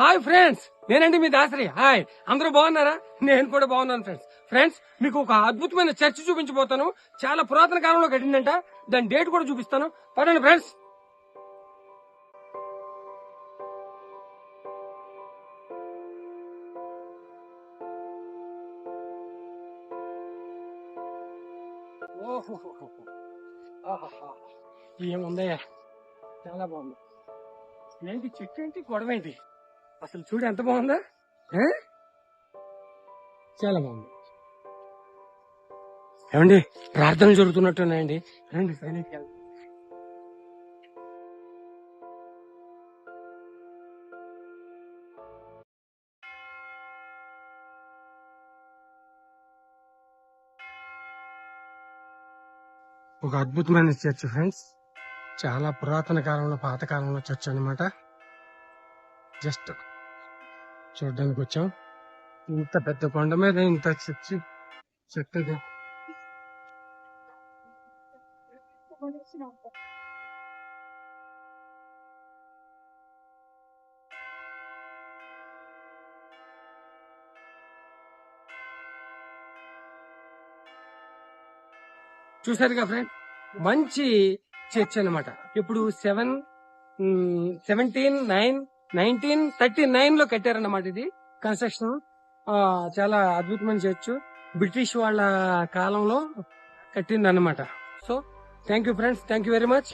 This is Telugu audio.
హాయ్ ఫ్రెండ్స్ నేనండి మీ దాసరి. హాయ్ అందరూ బాగున్నారా? నేను కూడా బాగున్నాను ఫ్రెండ్స్. ఫ్రెండ్స్ మీకు ఒక అద్భుతమైన చర్చ్ చూపించబోతాను. చాలా పురాతన కాలంలో కట్టిందంట దాని డేట్ కూడా చూపిస్తాను. పడండి ఫ్రెండ్స్. ఏముందయ్యా? చాలా బాగుంది. ఏంటి చెట్టు ఏంటి? గొడవ ఏంటి అసలు చూడు ఎంత బాగుందా? చాలా బాగుంది. ఏమండి ప్రార్థనలు జరుగుతున్నట్టున్నాయండి. రండి సైనిక్ ఒక అద్భుతమైన చర్చ్ ఫ్రెండ్స్. చాలా పురాతన కాలంలో పాతకాలంలో చర్చ్ అనమాట జస్ట్ చూడడానికి వచ్చాం ఇంత పెద్ద కొండ మీద ఇంత చర్చి చెట్టది చూసారుగా ఫ్రెండ్? మంచి చర్చ్ అన్నమాట ఇప్పుడు seven seventeen nine nineteen thirty నైన్లో కట్టారన్నమాట ఇది కన్స్ట్రక్షన్. చాలా అద్భుతమైన చర్చ్. బ్రిటిష్ వాళ్ళ కాలంలో కట్టిందన్నమాట. So thank you friends thank you very much